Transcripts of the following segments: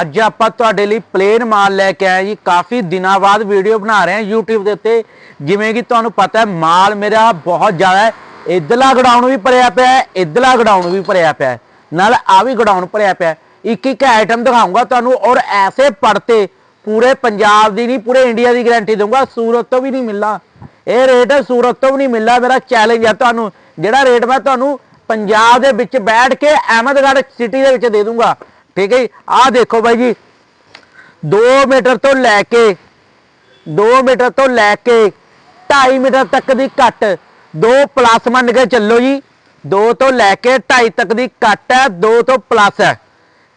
ਅੱਜ ਆਪਾਂ ਤੁਹਾਡੇ ਲਈ ਪਲੇਨ ਮਾਲ ਲੈ ਕੇ ਆਏ ਜੀ। ਕਾਫੀ ਦਿਨਾਂ ਬਾਅਦ ਵੀਡੀਓ ਬਣਾ ਰਹੇ ਹਾਂ YouTube ਦੇ ਉੱਤੇ। ਜਿਵੇਂ ਕਿ ਤੁਹਾਨੂੰ ਪਤਾ ਹੈ, ਮਾਲ ਮੇਰਾ ਬਹੁਤ ਜ਼ਿਆਦਾ ਹੈ। ਇਧਰਲਾ ਗਡਾਊਨ ਵੀ ਭਰਿਆ ਪਿਆ ਹੈ, ਇਧਰਲਾ ਗਡਾਊਨ ਵੀ ਭਰਿਆ ਪਿਆ ਹੈ। ਨਾਲ ਆ ਵੀ ਗਡਾਊਨ ਭਰਿਆ ਪਿਆ ਇੱਕ ਇੱਕ ਆਈਟਮ ਦਿਖਾਊਂਗਾ ਤੁਹਾਨੂੰ ਔਰ ਐਸੇ ਪੜਤੇ ਪੂਰੇ ਪੰਜਾਬ ਦੀ ਨਹੀਂ, ਪੂਰੇ ਇੰਡੀਆ ਦੀ ਗਾਰੰਟੀ ਦਊਂਗਾ। ਸੂਰਤ ਤੋਂ ਵੀ ਨਹੀਂ ਮਿਲਣਾ। ਇਹ ਰੇਟ ਸੂਰਤ ਤੋਂ ਵੀ ਨਹੀਂ ਮਿਲਣਾ। ਮੇਰਾ ਚੈਲੰਜ ਹੈ ਤੁਹਾਨੂੰ। ਜਿਹੜਾ ਰੇਟ ਮੈਂ ਤੁਹਾਨੂੰ ਪੰਜਾਬ ਦੇ ਵਿੱਚ ਬੈਠ ਕੇ ਅਹਿਮਦਗੜ੍ਹ ਸਿਟੀ ਦੇ ਵਿੱਚ ਦੇ ਦੂੰਗਾ ਠੀਕ ਹੈ ਜੀ? ਆਹ ਦੇਖੋ ਬਾਈ ਜੀ 2 ਮੀਟਰ ਤੋਂ ਲੈ ਕੇ 2 ਮੀਟਰ ਤੋਂ ਲੈ ਕੇ 2.5 ਮੀਟਰ ਤੱਕ ਦੀ ਕੱਟ 2 ਪਲੱਸ ਮੰਨ ਕੇ ਚੱਲੋ ਜੀ 2 ਤੋਂ ਲੈ ਕੇ 2.5 ਤੱਕ ਦੀ ਕੱਟ ਹੈ 2 ਤੋਂ ਪਲੱਸ ਹੈ।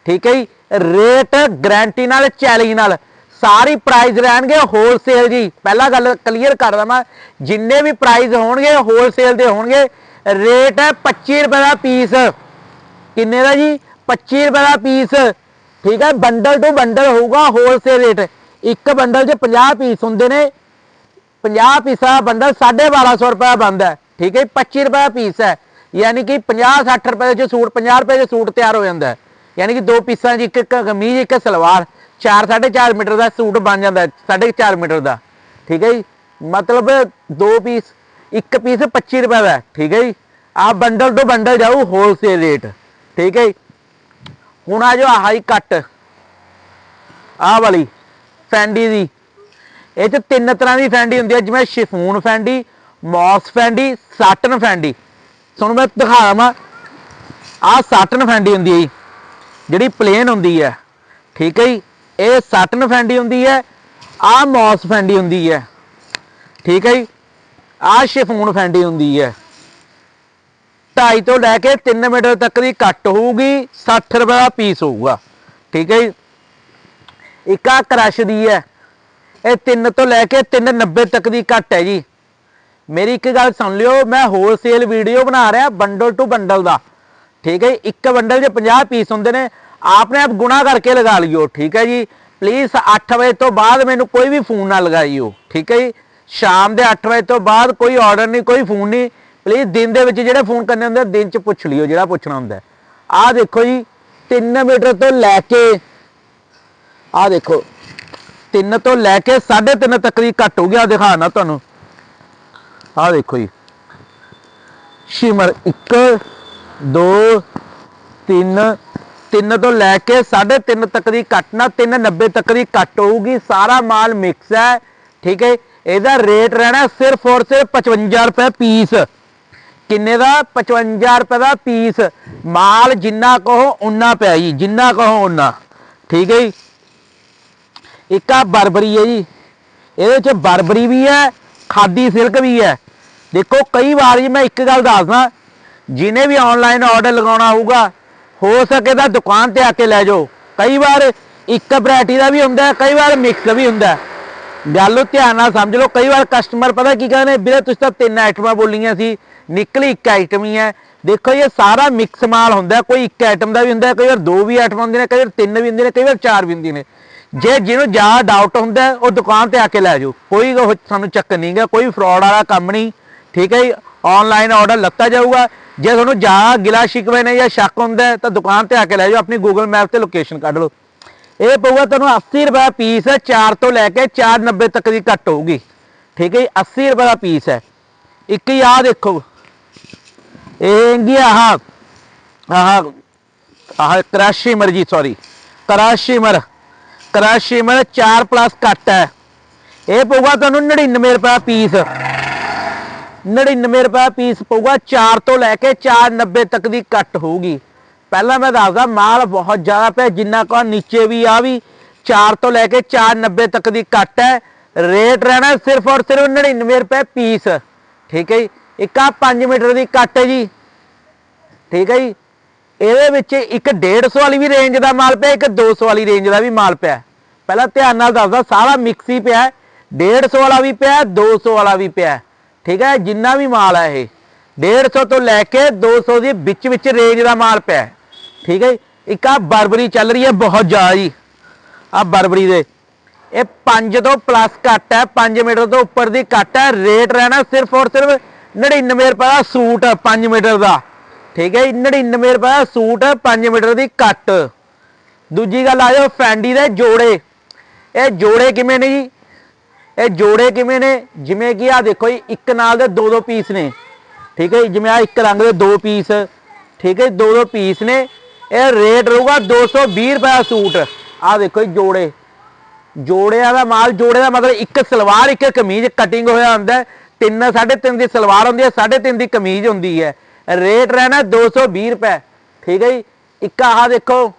ਠੀਕ ਹੈ ਜੀ? ਰੇਟ ਗਾਰੰਟੀ ਨਾਲ ਚੈਲੰਜ ਨਾਲ, ਸਾਰੀ ਪ੍ਰਾਈਸ ਰਹਿਣਗੇ ਹੋਲਸੇਲ ਜੀ। ਪਹਿਲਾਂ ਗੱਲ ਕਲੀਅਰ ਕਰਦਾ ਮੈਂ ਜਿੰਨੇ ਵੀ ਪ੍ਰਾਈਸ ਹੋਣਗੇ ਹੋਲਸੇਲ ਦੇ ਹੋਣਗੇ ਰੇਟ ਹੈ 25 ਰੁਪਏ ਦਾ ਪੀਸ ਕਿੰਨੇ ਦਾ ਜੀ? 25 ਰੁਪਏ ਦਾ ਪੀਸ ਠੀਕ ਹੈ ਬੰਡਲ ਟੂ ਬੰਡਲ ਹੋਊਗਾ ਹੋਲਸੇਲ ਰੇਟ ਇੱਕ ਬੰਡਲ 'ਚ 50 ਪੀਸ ਹੁੰਦੇ ਨੇ 50 ਪੀਸਾਂ ਦਾ ਬੰਡਲ 1250 ਰੁਪਏ ਦਾ ਬਣਦਾ ਠੀਕ ਹੈ ਜੀ, 25 ਰੁਪਏ ਦਾ ਪੀਸ ਹੈ ਯਾਨੀ ਕਿ 50 60 ਰੁਪਏ ਦੇ 'ਚ ਸੂਟ 50 ਰੁਪਏ ਦੇ ਸੂਟ ਤਿਆਰ ਹੋ ਜਾਂਦਾ ਹੈ ਯਾਨੀ ਕਿ ਦੋ ਪੀਸਾਂ 'ਚ ਇੱਕ ਇੱਕ ਕਮੀਜ਼ ਇੱਕ ਸਲਵਾਰ 4 4.5 ਮੀਟਰ ਦਾ ਸੂਟ ਬਣ ਜਾਂਦਾ ਹੈ 4.5 ਮੀਟਰ ਦਾ ਠੀਕ ਹੈ ਜੀ ਮਤਲਬ ਦੋ ਪੀਸ ਇੱਕ ਪੀਸ 25 ਰੁਪਏ ਦਾ ਠੀਕ ਹੈ ਜੀ ਆ ਬੰਡਲ ਤੋਂ ਬੰਡਲ ਜਾਊ ਹੋਲਸੇਲ ਰੇਟ ਠੀਕ ਹੈ ਜੀ ਹੁਣ ਆ ਜੋ ਆਹ ਹਾਈ ਕੱਟ। ਆਹ ਵਾਲੀ, ਫੈਂਡੀ ਦੀ। ਇਹ ਚ ਤਿੰਨ ਤਰ੍ਹਾਂ ਦੀ ਫੈਂਡੀ ਹੁੰਦੀ ਹੈ ਜਿਵੇਂ chiffon Fendi, moss Fendi, satin Fendi. ਤੁਹਾਨੂੰ ਮੈਂ ਦਿਖਾਵਾਂ ਆਹ ਸਾਟਨ ਫੈਂਡੀ ਹੁੰਦੀ ਹੈ ਜੀ, ਜਿਹੜੀ ਪਲੇਨ ਹੁੰਦੀ ਹੈ ਠੀਕ ਹੈ ਜੀ? ਇਹ ਸਾਟਨ ਫੈਂਡੀ ਹੁੰਦੀ ਹੈ ਆਹ ਮੌਸ ਫੈਂਡੀ ਹੁੰਦੀ ਹੈ ਠੀਕ ਹੈ ਜੀ? ਆਹ ਸ਼ਿਫੂਨ ਫੈਂਡੀ ਹੁੰਦੀ ਹੈ 2.5 ਤੋਂ ਲੈ ਕੇ 3 ਮੀਟਰ ਤੱਕ ਦੀ ਕੱਟ ਹੋਊਗੀ 60 ਰੁਪਏ ਦਾ ਪੀਸ ਹੋਊਗਾ। ਠੀਕ ਹੈ ਜੀ? ਇੱਕ ਆ ਕ੍ਰਸ਼ ਦੀ ਹੈ। ਇਹ 3 ਤੋਂ ਲੈ ਕੇ 390 ਤੱਕ ਦੀ ਕੱਟ ਹੈ ਜੀ। ਮੇਰੀ ਇੱਕ ਗੱਲ ਸੁਣ ਲਿਓ, ਮੈਂ ਹੋਲਸੇਲ ਵੀਡੀਓ ਬਣਾ ਰਿਹਾ ਬੰਡਲ ਟੂ ਬੰਡਲ ਦਾ। ਠੀਕ ਹੈ ਜੀ? ਇੱਕ ਬੰਡਲ 'ਚ 50 ਪੀਸ ਹੁੰਦੇ ਨੇ, ਆਪਨੇ ਆਪ ਗੁਣਾ ਕਰਕੇ ਲਗਾ ਲਿਓ, ਠੀਕ ਹੈ ਜੀ? ਪਲੀਜ਼ 8 ਵਜੇ ਤੋਂ ਬਾਅਦ ਮੈਨੂੰ ਕੋਈ ਵੀ ਫੋਨ ਨਾ ਲਗਾਈਓ, ਠੀਕ ਹੈ ਜੀ? ਸ਼ਾਮ ਦੇ 8 ਵਜੇ ਤੋਂ ਬਾਅਦ ਕੋਈ ਆਰਡਰ ਨਹੀਂ, ਕੋਈ ਫੋਨ ਨਹੀਂ। ਪਲੀਜ਼ ਦਿਨ ਦੇ ਵਿੱਚ ਜਿਹੜੇ ਫੋਨ ਕਰਨੇ ਹੁੰਦੇ ਆ, ਦਿਨ 'ਚ ਪੁੱਛ ਲਿਓ ਜਿਹੜਾ ਪੁੱਛਣਾ ਹੁੰਦਾ ਆਹ ਦੇਖੋ ਜੀ 3 ਮੀਟਰ ਤੋਂ ਲੈ ਕੇ ਆਹ ਦੇਖੋ 3 ਤੋਂ ਲੈ ਕੇ 3.5 ਤੱਕ ਦੀ ਘੱਟ ਹੋ ਗਿਆ ਦਿਖਾਣਾ ਤੁਹਾਨੂੰ। ਆਹ ਦੇਖੋ ਜੀ। ਸ਼ਿਮਰ 1 2 3 3 ਤੋਂ ਲੈ ਕੇ 3.5 ਤੱਕ ਦੀ ਕੱਟ ਨਾ 390 ਤੱਕ ਦੀ ਕੱਟ ਹੋਊਗੀ ਸਾਰਾ ਮਾਲ ਮਿਕਸ ਹੈ ਠੀਕ ਹੈ ਇਹਦਾ ਰੇਟ ਰਹਿਣਾ ਸਿਰਫ ਔਰ ਸਿਰਫ 55 ਰੁਪਏ ਪੀਸ ਕਿੰਨੇ ਦਾ? 55 ਰੁਪਏ ਦਾ ਪੀਸ। ਮਾਲ ਜਿੰਨਾ ਕਹੋ ਉਨਾ ਪਿਆ ਜੀ। ਜਿੰਨਾ ਕਹੋ ਉਨਾ ਠੀਕ ਹੈ ਜੀ? ਇੱਕ ਆ ਬਰਬਰੀ ਹੈ ਜੀ। ਇਹਦੇ ਚ ਬਰਬਰੀ ਵੀ ਹੈ, ਖਾਦੀ ਸਿਲਕ ਵੀ ਹੈ। ਦੇਖੋ, ਕਈ ਵਾਰ ਜੀ ਮੈਂ ਇੱਕ ਗੱਲ ਦੱਸਦਾ ਜਿਹਨੇ ਵੀ ਆਨਲਾਈਨ ਆਰਡਰ ਲਗਾਉਣਾ ਹੋਊਗਾ, ਹੋ ਸਕੇ ਤਾਂ ਦੁਕਾਨ ਤੇ ਆ ਕੇ ਲੈ ਜਾਓ। ਕਈ ਵਾਰ ਇੱਕ ਵੈਰਾਈਟੀ ਦਾ ਵੀ ਹੁੰਦਾ, ਕਈ ਵਾਰ ਮਿਕਸ ਵੀ ਹੁੰਦਾ। ਗੱਲ ਧਿਆਨ ਨਾਲ ਸਮਝ ਲਓ। ਕਈ ਵਾਰ ਕਸਟਮਰ ਪਤਾ ਕੀ ਕਹਿੰਦੇ ਵੀਰੇ, ਤੁਸੀਂ ਤਾਂ ਤਿੰਨ ਆਈਟਮਾਂ ਬੋਲੀਆਂ ਸੀ। ਨਿਕਲੀ ਇੱਕ ਆਈਟਮ ਹੀ ਹੈ। ਦੇਖੋ ਇਹ ਸਾਰਾ ਮਿਕਸ ਮਾਲ ਹੁੰਦਾ ਕੋਈ ਇੱਕ ਆਈਟਮ ਦਾ ਵੀ ਹੁੰਦਾ ਕਈ ਵਾਰ ਦੋ ਵੀ ਆਈਟਮ ਹੁੰਦੀਆਂ ਨੇ, ਕਈ ਵਾਰ ਤਿੰਨ ਵੀ ਹੁੰਦੀਆਂ ਨੇ, ਕਈ ਵਾਰ ਚਾਰ ਵੀ ਹੁੰਦੀਆਂ ਨੇ। ਜੇ ਜਿਹਨੂੰ ਜ਼ਿਆਦਾ ਡਾਊਟ ਹੁੰਦਾ ਉਹ ਦੁਕਾਨ ਤੇ ਆ ਕੇ ਲੈ ਜਾਓ। ਕੋਈ ਉਹ ਸਾਨੂੰ ਚੱਕ ਨਹੀਂਗਾ ਕੋਈ ਫਰਾਡ ਵਾਲਾ ਕੰਮ ਨਹੀਂ। ਠੀਕ ਹੈ ਜੀ ਆਨਲਾਈਨ ਆਰਡਰ ਲੱਤਾ ਜਾਊਗਾ। ਜੇ ਤੁਹਾਨੂੰ ਜ਼ਿਆਦਾ ਗਿਲਾ ਸ਼ਿਕਵੇ ਨੇ ਜਾਂ ਸ਼ੱਕ ਹੁੰਦਾ ਤਾਂ ਦੁਕਾਨ ਤੇ ਆ ਕੇ ਲੈ ਜਾਓ। ਆਪਣੀ ਗੂਗਲ ਮੈਪ ਤੇ ਲੋਕੇਸ਼ਨ ਕੱਢ ਲਓ। ਇਹ ਪਊਗਾ ਤੁਹਾਨੂੰ 80 ਰੁਪਏ ਪੀਸ ਹੈ 4 ਤੋਂ ਲੈ ਕੇ 490 ਤੱਕ ਦੀ ਘੱਟ ਹੋਊਗੀ। ਠੀਕ ਹੈ ਜੀ 80 ਰੁਪਏ ਦਾ ਪੀਸ ਹੈ। ਇੱਕ ਹੀ ਆਹ ਦੇਖੋ। ਇਹ ਹੈਗੀ ਆਹ ਆਹ ਕਰਾਸ਼ੀਮਰ ਜੀ ਸੌਰੀ ਕਰਾਸ਼ੀਮਰ ਕਰਾਸ਼ੀਮਰ 4 ਪਲੱਸ ਕੱਟ ਹੈ ਇਹ ਪਊਗਾ ਤੁਹਾਨੂੰ 99 ਰੁਪਏ ਪੀਸ 99 ਰੁਪਏ ਪੀਸ ਪਊਗਾ 4 ਤੋਂ ਲੈ ਕੇ 490 ਤੱਕ ਦੀ ਕੱਟ ਹੋਊਗੀ ਪਹਿਲਾਂ ਮੈਂ ਦੱਸਦਾ ਮਾਲ ਬਹੁਤ ਜ਼ਿਆਦਾ ਪਿਆ ਜਿੰਨਾ ਕੋ ਨੀਚੇ ਵੀ ਆ ਵੀ 4 ਤੋਂ ਲੈ ਕੇ 490 ਤੱਕ ਦੀ ਕੱਟ ਹੈ ਰੇਟ ਰਹਿਣਾ ਸਿਰਫ ਔਰ ਸਿਰਫ 99 ਰੁਪਏ ਪੀਸ ਠੀਕ ਹੈ ਜੀ ਇੱਕ ਆ 5 ਮੀਟਰ ਦੀ ਕੱਟ ਹੈ ਜੀ। ਠੀਕ ਹੈ ਜੀ। ਇਹਦੇ ਵਿੱਚ ਇੱਕ 150 ਵਾਲੀ ਵੀ ਰੇਂਜ ਦਾ ਮਾਲ ਪਿਆ, ਇੱਕ 200 ਵਾਲੀ ਰੇਂਜ ਦਾ ਵੀ ਮਾਲ ਪਿਆ। ਪਹਿਲਾਂ ਧਿਆਨ ਨਾਲ ਦੱਸਦਾ, ਸਾਰਾ ਮਿਕਸ ਹੀ ਪਿਆ। 150 ਵਾਲਾ ਵੀ ਪਿਆ 200 ਵਾਲਾ ਵੀ ਪਿਆ। ਠੀਕ ਹੈ, ਜਿੰਨਾ ਵੀ ਮਾਲ ਹੈ ਇਹ। 150 ਤੋਂ ਲੈ ਕੇ 200 ਦੇ ਵਿੱਚ ਵਿੱਚ ਰੇਂਜ ਦਾ ਮਾਲ ਪਿਆ। ਠੀਕ ਹੈ ਜੀ? ਇੱਕ ਆ ਬਰਬਰੀ ਚੱਲ ਰਹੀ ਹੈ, ਬਹੁਤ ਜ਼ਿਆਦਾ ਜੀ। ਆ ਬਰਬਰੀ ਦੇ। ਇਹ 5 ਤੋਂ ਪਲੱਸ ਕੱਟ ਹੈ 5 ਮੀਟਰ ਤੋਂ ਉੱਪਰ ਦੀ ਕੱਟ ਹੈ। ਰੇਟ ਰਹਿਣਾ ਸਿਰਫ ਔਰ ਸਿਰਫ 99 ਰੁਪਏ ਦਾ ਸੂਟ 5 ਮੀਟਰ ਦਾ। ਠੀਕ ਹੈ ਜੀ 99 ਰੁਪਏ ਦਾ ਸੂਟ 5 ਮੀਟਰ ਦੀ ਕੱਟ। ਦੂਜੀ ਗੱਲ ਆ ਜਾਓ ਫੈਂਡੀ ਦੇ ਜੋੜੇ। ਇਹ ਜੋੜੇ ਕਿਵੇਂ ਨੇ ਜੀ? ਇਹ ਜੋੜੇ ਕਿਵੇਂ ਨੇ? ਜਿਵੇਂ ਕਿ ਆ ਦੇਖੋ ਜੀ ਇੱਕ ਨਾਲ ਦੇ ਦੋ ਦੋ ਪੀਸ ਨੇ। ਠੀਕ ਹੈ ਜੀ, ਜਿਵੇਂ ਆ ਇੱਕ ਰੰਗ ਦੇ ਦੋ ਪੀਸ। ਠੀਕ ਹੈ ਜੀ, ਦੋ ਦੋ ਪੀਸ ਨੇ। ਇਹ ਰੇਟ ਰਹੂਗਾ 220 ਰੁਪਏ ਦਾ ਸੂਟ। ਆ ਦੇਖੋ ਜੀ ਜੋੜੇ। ਜੋੜਿਆਂ ਦਾ ਮਾਲ ਜੋੜੇ ਦਾ ਮਤਲਬ ਇੱਕ ਸਲਵਾਰ ਇੱਕ ਕਮੀਜ਼ ਕਟਿੰਗ ਹੋਇਆ ਹੁੰਦਾ ਹੈ। ਤਿੰਨ, ਸਾਢੇ ਤਿੰਨ ਦੀ ਸਲਵਾਰ ਹੁੰਦੀ ਹੈ, ਸਾਢੇ ਤਿੰਨ ਦੀ ਕਮੀਜ਼ ਹੁੰਦੀ ਹੈ। ਰੇਟ ਰਹਿਣਾ 220 ਰੁਪਏ। ਠੀਕ ਹੈ ਜੀ? ਇੱਕ ਆਹ ਦੇਖੋ।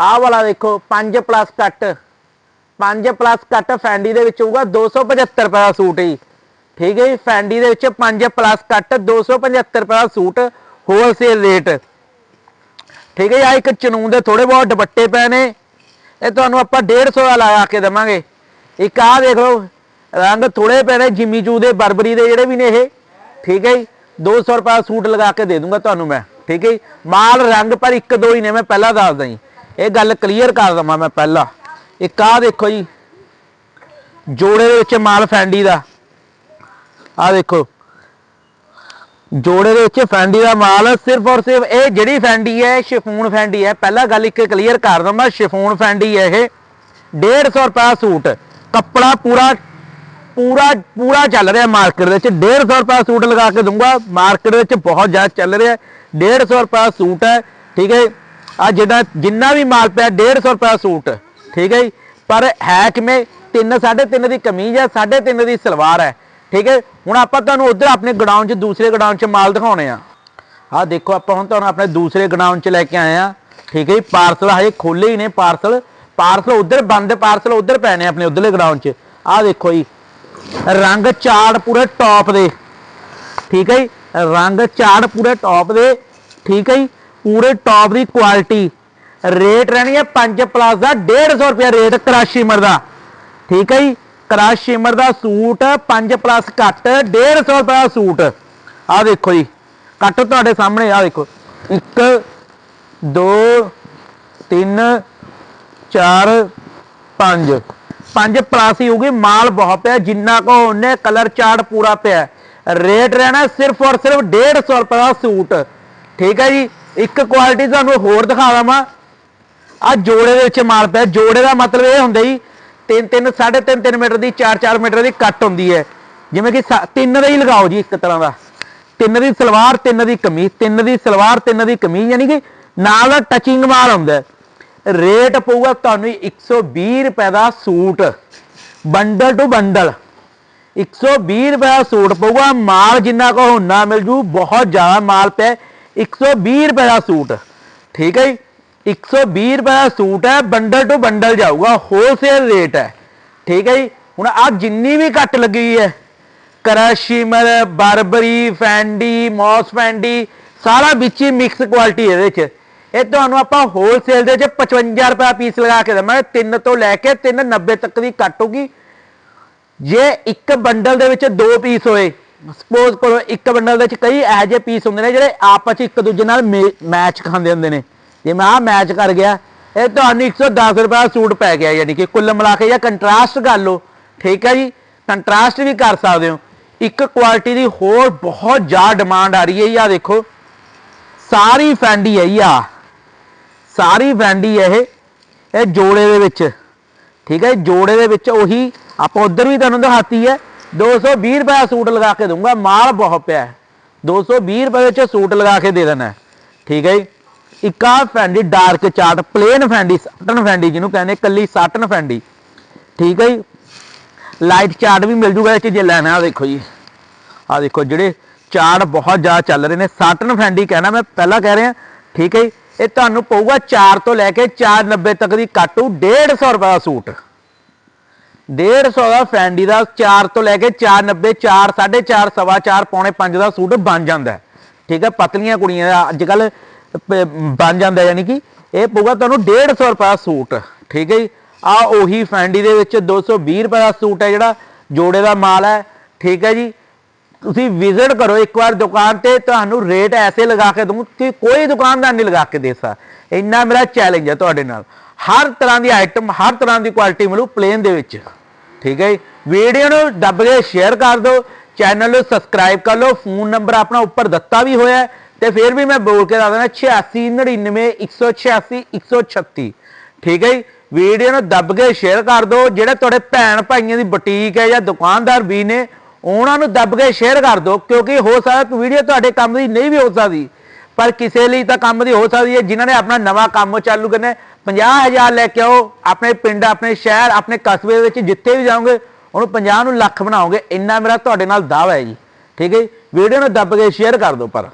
ਆਹ ਵਾਲਾ ਦੇਖੋ 5 ਪਲੱਸ ਕੱਟ 5 ਪਲੱਸ ਕੱਟ ਫੈਂਡੀ ਦੇ ਵਿੱਚ ਹੋਊਗਾ 275 ਰੁਪਏ ਦਾ ਸੂਟ ਜੀ। ਠੀਕ ਹੈ ਜੀ? ਫੈਂਡੀ ਦੇ ਵਿੱਚ 5 ਪਲੱਸ ਕੱਟ 275 ਰੁਪਏ ਦਾ ਸੂਟ ਹੋਲਸੇਲ ਰੇਟ ਠੀਕ ਹੈ ਜੀ? ਆ ਇੱਕ ਚਨੂਨ ਦੇ ਥੋੜੇ ਬਹੁਤ ਦੁਪੱਟੇ ਪਏ ਨੇ। ਇਹ ਤੁਹਾਨੂੰ ਆਪਾਂ 150 ਦਾ ਲਗਾ ਕੇ ਦੇਵਾਂਗੇ। ਇੱਕ ਆਹ ਦੇਖ ਲਓ। ਰੰਗ ਥੋੜੇ ਪੈਣੇ ਨੇ, ਜਿਮੀ ਚੂ ਦੇ, ਬਰਬਰੀ ਦੇ ਜਿਹੜੇ ਵੀ ਨੇ ਇਹ। ਠੀਕ ਹੈ ਜੀ? 200 ਰੁਪਏ ਦਾ ਸੂਟ ਲਗਾ ਕੇ ਦੇ ਦੂੰਗਾ ਤੁਹਾਨੂੰ ਮੈਂ। ਠੀਕ ਹੈ ਜੀ? ਮਾਲ ਰੰਗ ਪਰ ਇੱਕ ਦੋ ਹੀ ਨੇ, ਮੈਂ ਪਹਿਲਾਂ ਦੱਸਦਾ ਜੀ। ਇਹ ਗੱਲ ਕਲੀਅਰ ਕਰ ਦਵਾਂ ਮੈਂ ਪਹਿਲਾਂ। ਇੱਕ ਆਹ ਦੇਖੋ ਜੀ। ਜੋੜੇ ਦੇ ਵਿੱਚ ਮਾਲ ਫੈਂਡੀ ਦਾ। ਆਹ ਦੇਖੋ। ਜੋੜੇ ਦੇ ਵਿੱਚ ਫੈਂਡੀ ਦਾ ਮਾਲ ਸਿਰਫ ਔਰ ਸਿਰਫ ਇਹ ਜਿਹੜੀ ਫੈਂਡੀ ਹੈ ਸ਼ਿਫੂਨ ਫੈਂਡੀ ਹੈ। ਪਹਿਲਾਂ ਗੱਲ ਇੱਕ ਕਲੀਅਰ ਕਰ ਦਵਾਂ, ਸ਼ਿਫੂਨ ਫੈਂਡੀ ਹੈ ਇਹ। 150 ਰੁਪਏ ਸੂਟ। ਕੱਪੜਾ ਪੂਰਾ ਪੂਰਾ ਪੂਰਾ ਚੱਲ ਰਿਹਾ ਮਾਰਕੀਟ ਦੇ ਵਿੱਚ। 150 ਰੁਪਏ ਦਾ ਸੂਟ ਲਗਾ ਕੇ ਦੂੰਗਾ ਮਾਰਕੀਟ ਵਿੱਚ ਬਹੁਤ ਜ਼ਿਆਦਾ ਚੱਲ ਰਿਹਾ 150 ਰੁਪਏ ਦਾ ਸੂਟ ਹੈ, ਠੀਕ ਹੈ ਆ ਜਿਹੜਾ ਜਿੰਨਾ ਵੀ ਮਾਲ ਪਿਆ 150 ਰੁਪਏ ਦਾ ਸੂਟ, ਠੀਕ ਹੈ ਜੀ। ਪਰ ਹੈ ਕਿਵੇਂ? 3 3.5 ਦੀ ਕਮੀਜ਼ ਹੈ 3.5 ਦੀ ਸਲਵਾਰ ਹੈ, ਠੀਕ ਹੈ? ਹੁਣ ਆਪਾਂ ਤੁਹਾਨੂੰ ਉਧਰ ਆਪਣੇ ਗਡਾਊਨ 'ਚ, ਦੂਸਰੇ ਗਡਾਊਨ 'ਚ ਮਾਲ ਦਿਖਾਉਣੇ ਆ। ਆ ਦੇਖੋ, ਆਪਾਂ ਹੁਣ ਤੁਹਾਨੂੰ ਆਪਣੇ ਦੂਸਰੇ ਗਡਾਊਨ 'ਚ ਲੈ ਕੇ ਆਏ ਆ। ਠੀਕ ਹੈ ਜੀ? ਪਾਰਸਲ ਹਜੇ ਖੋਲੇ ਹੀ ਨੇ ਪਾਰਸਲ ਪਾਰਸਲ ਉਧਰ ਬੰਦ ਪਾਰਸਲ ਉਧਰ ਪੈਣੇ ਆਪਣੇ ਉਧਰਲੇ ਗਡਾਊਨ 'ਚ। ਆ ਦੇਖੋ ਜੀ ਰੰਗ ਚਾੜ ਪੂਰੇ ਟੌਪ ਦੇ। ਠੀਕ ਹੈ ਜੀ? ਰੰਗ ਚਾੜ ਪੂਰੇ ਟੌਪ ਦੇ। ਠੀਕ ਹੈ ਜੀ? ਪੂਰੇ ਟੌਪ ਦੀ ਕੁਆਲਿਟੀ ਰੇਟ ਰਹਿਣੀ ਹੈ 5 ਪਲੱਸ ਦਾ 150 ਰੁਪਏ ਰੇਟ ਕਰਾਸ਼ ਦਾ। ਠੀਕ ਹੈ ਜੀ? ਕਰਾਸ਼ ਦਾ ਸੂਟ 5 ਪਲੱਸ ਕੱਟ 150 ਰੁਪਏ ਦਾ ਸੂਟ। ਆਹ ਦੇਖੋ ਜੀ। ਕੱਟ ਤੁਹਾਡੇ ਸਾਹਮਣੇ, ਆਹ ਦੇਖੋ। 1 2 3 4 5 5 ਪਲੱਸ ਹੀ ਹੋਊਗੀ ਮਾਲ ਬਹੁਤ ਪਿਆ, ਜਿੰਨਾ ਕੋ ਉਹਨੇ ਕਲਰ ਚਾਰਟ ਪੂਰਾ ਪਿਆ। ਰੇਟ ਰਹਿਣਾ ਸਿਰਫ ਔਰ ਸਿਰਫ 150 ਰੁਪਏ ਦਾ ਸੂਟ। ਠੀਕ ਹੈ ਜੀ? ਇੱਕ ਕੁਆਲਿਟੀ ਤੁਹਾਨੂੰ ਹੋਰ ਦਿਖਾ ਦਵਾਂ। ਆ ਜੋੜੇ ਦੇ ਵਿੱਚ ਮਾਲ ਪਿਆ। ਜੋੜੇ ਦਾ ਮਤਲਬ ਇਹ ਹੁੰਦਾ ਜੀ 3 3 3.5 3 ਮੀਟਰ ਦੀ 4 4 ਮੀਟਰ ਦੀ ਕੱਟ ਹੁੰਦੀ ਹੈ। ਜਿਵੇਂ ਕਿ ਸਾ- ਤਿੰਨ ਦਾ ਹੀ ਲਗਾਓ ਜੀ ਇੱਕ ਤਰ੍ਹਾਂ ਦਾ। ਤਿੰਨ ਦੀ ਸਲਵਾਰ, ਤਿੰਨ ਦੀ ਕਮੀਜ਼, ਤਿੰਨ ਦੀ ਸਲਵਾਰ, ਤਿੰਨ ਦੀ ਕਮੀਜ਼, ਯਾਨੀ ਕਿ ਨਾਲ ਦਾ ਟਚਿੰਗ ਮਾਲ ਹੁੰਦਾ ਰੇਟ ਪਊਗਾ ਤੁਹਾਨੂੰ 120 ਰੁਪਏ ਦਾ ਸੂਟ, ਬੰਡਲ ਟੂ ਬੰਡਲ। 120 ਰੁਪਏ ਦਾ ਸੂਟ ਪਊਗਾ, ਮਾਲ ਜਿੰਨਾ ਕੋ ਹੁੰਨਾ ਮਿਲ ਜੂ, ਬਹੁਤ ਜ਼ਿਆਦਾ ਮਾਲ ਪਿਆ 120 ਰੁਪਏ ਦਾ ਸੂਟ। ਠੀਕ ਹੈ ਜੀ? 120 ਰੁਪਏ ਦਾ ਸੂਟ ਹੈ, ਬੰਡਲ ਟੂ ਬੰਡਲ ਜਾਊਗਾ ਹੋਲਸੇਲ ਰੇਟ ਹੈ। ਠੀਕ ਹੈ ਜੀ? ਹੁਣ ਆ ਜਿੰਨੀ ਵੀ ਘੱਟ ਲੱਗੀ ਹੈ ਕਰਸ਼ਿਮਰ ਬਰਬਰੀ, ਫੈਂਡੀ, ਮੌਸ ਫੈਂਡੀ, ਸਾਰਾ ਵਿੱਚ ਹੀ ਮਿਕਸ ਕੁਆਲਿਟੀ ਇਹਦੇ ਵਿੱਚ। ਇਹ ਤੁਹਾਨੂੰ ਆਪਾਂ ਹੋਲਸੇਲ ਦੇ ਵਿੱਚ 55 ਰੁਪਏ ਪੀਸ ਲਗਾ ਕੇ ਦਵਾਂਗੇ। ਤਿੰਨ ਤੋਂ ਲੈ ਕੇ 390 ਤੱਕ ਦੀ ਕੱਟੂਗੀ ਜੇ ਇੱਕ ਬੰਡਲ ਦੇ ਵਿੱਚ ਦੋ ਪੀਸ ਹੋਏ ਸਪੋਜ਼ ਕਰੋ ਇੱਕ ਬੰਡਲ ਦੇ ਵਿੱਚ ਕਈ ਇਹੋ ਜਿਹੇ ਪੀਸ ਹੁੰਦੇ ਨੇ ਜਿਹੜੇ ਆਪਸ ਵਿੱਚ ਇੱਕ ਦੂਜੇ ਨਾਲ ਮੈਚ ਖਾਂਦੇ ਹੁੰਦੇ ਨੇ। ਜੇ ਮੈਂ ਆ ਮੈਚ ਕਰ ਗਿਆ, ਇਹ ਤੁਹਾਨੂੰ 110 ਰੁਪਏ ਦਾ ਸੂਟ ਪੈ ਗਿਆ ਯਾਨੀ ਕਿ ਕੁੱਲ ਮਿਲਾ ਕੇ ਜਾਂ ਕੰਟਰਾਸਟ ਕਰ ਲਓ। ਠੀਕ ਹੈ ਜੀ? ਕੰਟਰਾਸਟ ਵੀ ਕਰ ਸਕਦੇ ਹੋ। ਇੱਕ ਕੁਆਲਿਟੀ ਦੀ ਹੋਰ ਬਹੁਤ ਜ਼ਿਆਦਾ ਡਿਮਾਂਡ ਆ ਰਹੀ ਹੈ ਜੀ ਆ ਦੇਖੋ। ਸਾਰੀ ਫੈਂਡੀ ਹੈ ਜੀ ਆ ਸਾਰੀ ਫੈਂਡੀ ਹੈ ਇਹ ਇਹ ਜੋੜੇ ਦੇ ਵਿੱਚ। ਠੀਕ ਹੈ ਜੋੜੇ ਦੇ ਵਿੱਚ ਉਹੀ, ਆਪਾਂ ਉਧਰ ਵੀ ਤੁਹਾਨੂੰ ਦਿਖਾਤੀ ਹੈ 220 ਰੁਪਏ ਦਾ ਸੂਟ ਲਗਾ ਕੇ ਦੂੰਗਾ ਮਾਲ ਬਹੁਤ ਪਿਆ ਹੈ। 220 ਰੁਪਏ ਵਿੱਚ ਸੂਟ ਲਗਾ ਕੇ ਦੇ ਦੇਣਾ ਠੀਕ ਹੈ ਜੀ, ਇੱਕ ਆ Fendi dark chart, plain Fendi satin Fendi ਜਿਹਨੂੰ ਕਹਿੰਦੇ ਕੱਲੀ ਸਾਟਨ ਫੈਂਡੀ ਠੀਕ ਹੈ ਜੀ, ਲਾਈਟ ਚਾਰਟ ਵੀ ਮਿਲ ਜੂਗਾ ਇਹ ਜੇ ਲੈਣਾ ਆ ਦੇਖੋ ਜੀ। ਆ ਦੇਖੋ, ਜਿਹੜੇ ਚਾਰਟ ਬਹੁਤ ਜ਼ਿਆਦਾ ਚੱਲ ਰਹੇ ਨੇ ਸਾਟਨ ਫੈਂਡੀ ਕਹਿਣਾ ਮੈਂ ਪਹਿਲਾਂ ਕਹਿ ਰਿਹਾ। ਠੀਕ ਹੈ ਜੀ ਇਹ ਤੁਹਾਨੂੰ ਪਊਗਾ 4 ਤੋਂ ਲੈ ਕੇ 490 ਤੱਕ ਦੀ ਕਾਟੂ 150 ਰੁਪਏ ਦਾ ਸੂਟ। 150 ਦਾ ਫੈਂਡੀ ਦਾ 4 ਤੋਂ ਲੈ ਕੇ 490 4 4.5 ਸਵਾ 4 ਪੌਣੇ 5 ਦਾ ਸੂਟ ਬਣ ਜਾਂਦਾ ਠੀਕ ਹੈ, ਪਤਲੀਆਂ ਕੁੜੀਆਂ ਦਾ ਅੱਜ ਕੱਲ ਬਣ ਜਾਂਦਾ ਯਾਨੀ ਕਿ ਇਹ ਪਊਗਾ ਤੁਹਾਨੂੰ 150 ਰੁਪਏ ਦਾ ਸੂਟ। ਠੀਕ ਹੈ ਜੀ ਆ ਉਹੀ ਫੈਂਡੀ ਦੇ ਵਿੱਚ 220 ਰੁਪਏ ਦਾ ਸੂਟ ਹੈ ਜਿਹੜਾ, ਜੋੜੇ ਦਾ ਮਾਲ ਹੈ। ਠੀਕ ਹੈ ਜੀ ਤੁਸੀਂ ਵਿਜ਼ਿਟ ਕਰੋ ਇੱਕ ਵਾਰ ਦੁਕਾਨ ਤੇ, ਤੁਹਾਨੂੰ ਰੇਟ ਐਸੇ ਲਗਾ ਕੇ ਦੂੰ ਕਿ ਕੋਈ ਦੁਕਾਨਦਾਰ ਨਹੀਂ ਲਗਾ ਕੇ ਦੇ ਸਕਦਾ। ਇੰਨਾ ਮੇਰਾ ਚੈਲੰਜ ਹੈ ਤੁਹਾਡੇ ਨਾਲ। ਹਰ ਤਰ੍ਹਾਂ ਦੀ ਆਈਟਮ ਹਰ ਤਰ੍ਹਾਂ ਦੀ ਕੁਆਲਿਟੀ ਮਿਲੂ ਪਲੇਨ ਦੇ ਵਿੱਚ। ਠੀਕ ਹੈ ਜੀ? ਵੀਡੀਓ ਨੂੰ ਦੱਬ ਕੇ ਸ਼ੇਅਰ ਕਰ ਦਿਓ ਚੈਨਲ ਨੂੰ ਸਬਸਕ੍ਰਾਈਬ ਕਰ ਲਓ ਫੋਨ ਨੰਬਰ ਆਪਣਾ ਉੱਪਰ ਦਿੱਤਾ ਵੀ ਹੋਇਆ ਹੈ, ਤੇ ਫਿਰ ਵੀ ਮੈਂ ਬੋਲ ਕੇ ਦੱਸ ਦਿੰਦਾ 86 99 186 136 ਠੀਕ ਹੈ ਜੀ? ਵੀਡੀਓ ਨੂੰ ਦੱਬ ਕੇ ਸ਼ੇਅਰ ਕਰ ਦਿਓ, ਜਿਹੜੇ ਤੁਹਾਡੇ ਭੈਣ ਭਾਈਆਂ ਦੀ ਬੁਟੀਕ ਹੈ ਜਾਂ ਦੁਕਾਨਦਾਰ ਵੀ ਨੇ ਉਹਨਾਂ ਨੂੰ ਦੱਬ ਕੇ ਸ਼ੇਅਰ ਕਰ ਦਿਓ, ਕਿਉਂਕਿ ਹੋ ਸਕਦਾ ਵੀਡੀਓ ਤੁਹਾਡੇ ਕੰਮ ਦੀ ਨਹੀਂ ਵੀ ਹੋ ਸਕਦੀ। ਪਰ ਕਿਸੇ ਲਈ ਤਾਂ ਕੰਮ ਦੀ ਹੋ ਸਕਦੀ ਹੈ, ਜਿਨ੍ਹਾਂ ਨੇ ਆਪਣਾ ਨਵਾਂ ਕੰਮ ਚਾਲੂ ਕਰਨਾ ਹੈ। 50000 ਲੈ ਕੇ ਆਓ, ਆਪਣੇ ਪਿੰਡ, ਆਪਣੇ ਸ਼ਹਿਰ, ਆਪਣੇ ਕਸਬੇ ਵਿੱਚ ਜਿੱਥੇ ਵੀ ਜਾਓਗੇ, ਉਹਨੂੰ 50 ਨੂੰ ਲੱਖ ਬਣਾਓਗੇ। ਇੰਨਾ ਮੇਰਾ ਤੁਹਾਡੇ ਨਾਲ ਦਾਅਵਾ ਹੈ ਜੀ। ਠੀਕ ਹੈ ਜੀ? ਵੀਡੀਓ ਨੂੰ ਦੱਬ ਕੇ ਸ਼ੇਅਰ ਕਰ ਦਿਓ ਪਰ।